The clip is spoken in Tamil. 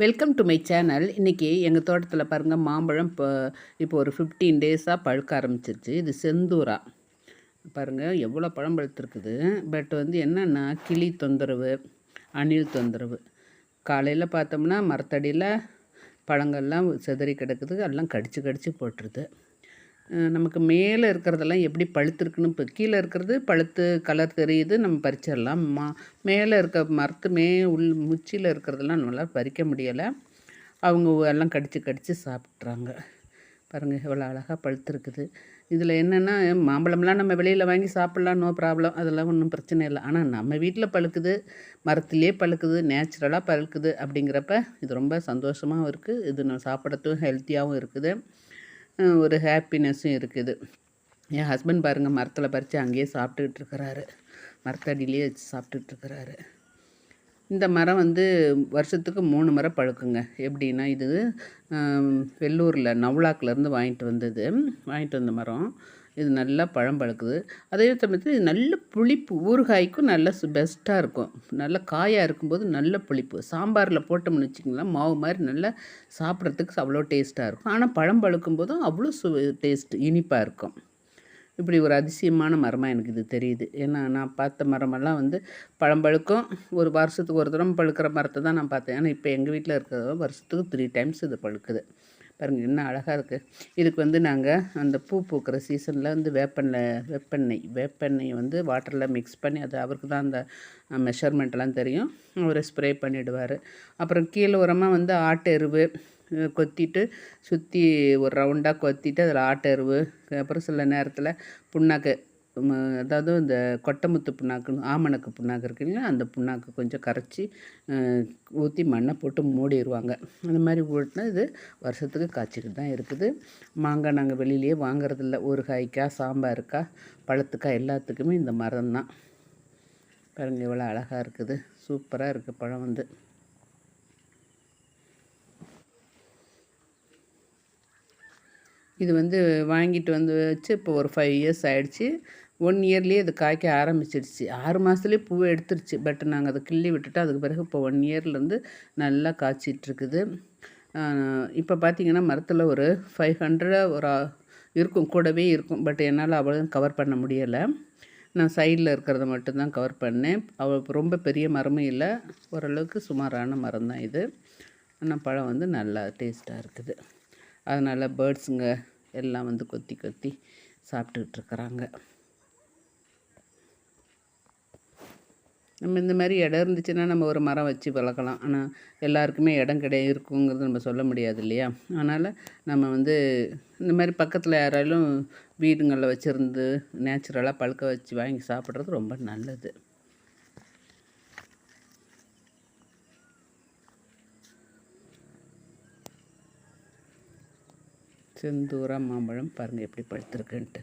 வெல்கம் டு மை சேனல் இன்றைக்கி எங்கள் தோட்டத்தில் பாருங்கள் மாம்பழம் இப்போ இப்போ ஒரு ஃபிஃப்டீன் டேஸாக பழுக்க ஆரம்பிச்சிருச்சு. இது செந்தூரா. பாருங்கள் எவ்வளோ பழம் பழுத்துருக்குது. பட் வந்து என்னென்னா கிளி தொந்தரவு அணில் தொந்தரவு. காலையில் பார்த்தோம்னா மரத்தடியில் பழங்கள்லாம் செதறி கிடக்குது. எல்லாம் கடிச்சு கடிச்சு போட்டுருது. நமக்கு மேலே இருக்கிறதெல்லாம் எப்படி பழுத்துருக்குன்னு இப்போ கீழே இருக்கிறது பழுத்து கலர் தெரியுது நம்ம பறிச்சிடலாம். மா மேலே இருக்க மரத்து மே உள் முச்சியில் இருக்கிறதெல்லாம் நம்மளால் பறிக்க முடியலை. அவங்க எல்லாம் கடித்து கடித்து சாப்பிட்றாங்க. பாருங்கள் எவ்வளோ அழகாக பழுத்துருக்குது. இதில் என்னென்னா மாம்பழம்லாம் நம்ம வெளியில் வாங்கி சாப்பிட்லாம் நோ ப்ராப்ளம் அதெல்லாம் ஒன்றும் பிரச்சனை இல்லை. ஆனால் நம்ம வீட்டில் பழுக்குது மரத்துலேயே பழுக்குது நேச்சுரலாக பழுக்குது அப்படிங்கிறப்ப இது ரொம்ப சந்தோஷமாகவும் இருக்குது இது நம்ம சாப்பிட்றதுக்கும் ஹெல்த்தியாகவும் இருக்குது. ஒரு ஹாப்பினஸ்ஸும் இருக்குது. என் ஹஸ்பண்ட் பாருங்கள் மரத்தில் பறித்து அங்கேயே சாப்பிட்டுக்கிட்டு இருக்கிறாரு. மரத்தடியிலே வச்சு சாப்பிட்டுட்ருக்கிறாரு இந்த மரம் வந்து வருஷத்துக்கு மூணு மரம் பழுக்குங்க. எப்படின்னா இது வெள்ளூரில் நவ்லாக்கிலேருந்து வாங்கிட்டு வந்தது. வாங்கிட்டு வந்த மரம். இது நல்லா பழம் பழுக்குது. அதே சமயத்தில் இது நல்ல புளிப்பு ஊறுகாய்க்கும் நல்ல பெஸ்ட்டாக இருக்கும். நல்ல காயாக இருக்கும்போது நல்ல புளிப்பு. சாம்பாரில் போட்டோம்னு வச்சிங்களேன் மாவு மாதிரி நல்லா சாப்பிட்றதுக்கு அவ்வளோ டேஸ்ட்டாக இருக்கும். ஆனால் பழம் பழுக்கும் போதும் அவ்வளோ சு டேஸ்ட் இனிப்பாக இருக்கும். இப்படி ஒரு அதிசயமான மரமாக எனக்கு இது தெரியுது. ஏன்னா நான் பார்த்த மரமெல்லாம் வந்து பழம் பழுக்கும். ஒரு வருஷத்துக்கு ஒரு தரம் பழுக்கிற மரத்தை தான் நான் பார்த்தேன். ஏன்னா இப்போ எங்கள் வீட்டில் இருக்கிறத வருஷத்துக்கு த்ரீ டைம்ஸ் இது பழுக்குது. பாருங்கள் என்ன அழகாக இருக்குது இதுக்கு வந்து நாங்கள் அந்த பூ பூக்கிற சீசனில் வந்து வேப்பெண்ணெய் வேப்பெண்ணெய் வேப்பெண்ணெய் வந்து வாட்டரில் மிக்ஸ் பண்ணி அது அவருக்கு தான் அந்த மெஷர்மெண்ட்லாம் தெரியும். அவர் ஸ்ப்ரே பண்ணிவிடுவார் அப்புறம் கீழே உரமாக வந்து ஆட்டு எருவு கொத்திட்டு சுற்றி ஒரு ரவுண்டாக கொத்திட்டு அதில் ஆட்டு எருவு அப்புறம் சில நேரத்தில் புண்ணாக்கு அதாவது இந்த கொட்டமுத்து புண்ணாக்குன்னு ஆமணக்கு புண்ணாக்கு இருக்கு இல்லைங்களா? அந்த புண்ணாக்கு கொஞ்சம் கரைச்சி ஊற்றி மண்ணை போட்டு மூடிடுவாங்க அந்த மாதிரி ஊட்டினா இது வருஷத்துக்கு காய்ச்சிக்கிட்டு தான் இருக்குது. மாங்காய் நாங்கள் வெளியிலேயே வாங்குறதில்ல. ஊறுகாய்க்காய் சாம்பாருக்கா பழத்துக்கா எல்லாத்துக்குமே இந்த மரம் தான். பாருங்கள் எவ்வளோ அழகாக இருக்குது. சூப்பராக இருக்குது பழம் வந்து. இது வந்து வாங்கிட்டு வந்து வச்சு இப்போ ஒரு ஃபைவ் இயர்ஸ் ஆகிடுச்சி ஒன் இயர்லேயே அது காய்க்க ஆரம்பிச்சிருச்சு. ஆறு மாதத்துலேயே பூவை எடுத்துருச்சு. பட் நாங்கள் அதை கிள்ளி விட்டுட்டு அதுக்கு பிறகு இப்போ ஒன் இயர்லேருந்து நல்லா காய்ச்சிட்ருக்குது. இப்போ பார்த்திங்கன்னா மரத்தில் ஒரு ஃபைவ் ஹண்ட்ரடாக ஒரு இருக்கும். கூடவே இருக்கும். பட் என்னால் அவ்வளோ கவர் பண்ண முடியலை. நான் சைடில் இருக்கிறத மட்டும்தான் கவர் பண்ணேன். அவள் ரொம்ப பெரிய மரமும் இல்லை. ஓரளவுக்கு சுமாரான மரம் தான் இது. ஆனால் பழம் வந்து நல்லா டேஸ்ட்டாக இருக்குது. அதனால் பேர்ட்ஸுங்க எல்லாம் வந்து கொத்தி கொத்தி சாப்பிட்டுட்ருக்குறாங்க நம்ம இந்த மாதிரி இடம் இருந்துச்சுன்னா நம்ம ஒரு மரம் வச்சு வளர்க்கலாம். ஆனால் எல்லாருக்குமே இடம் கிடையாது இருக்குங்கிறது நம்ம சொல்ல முடியாது இல்லையா? அதனால் நம்ம வந்து இந்த மாதிரி பக்கத்தில் யாராலும் வீடுங்களில் வச்சுருந்து நேச்சுரலாக பழுக்க வச்சு வாங்கி சாப்பிட்றது ரொம்ப நல்லது. செந்தூரா மாம்பழம் பாருங்கள் எப்படி பழுத்துருக்குன்ட்டு.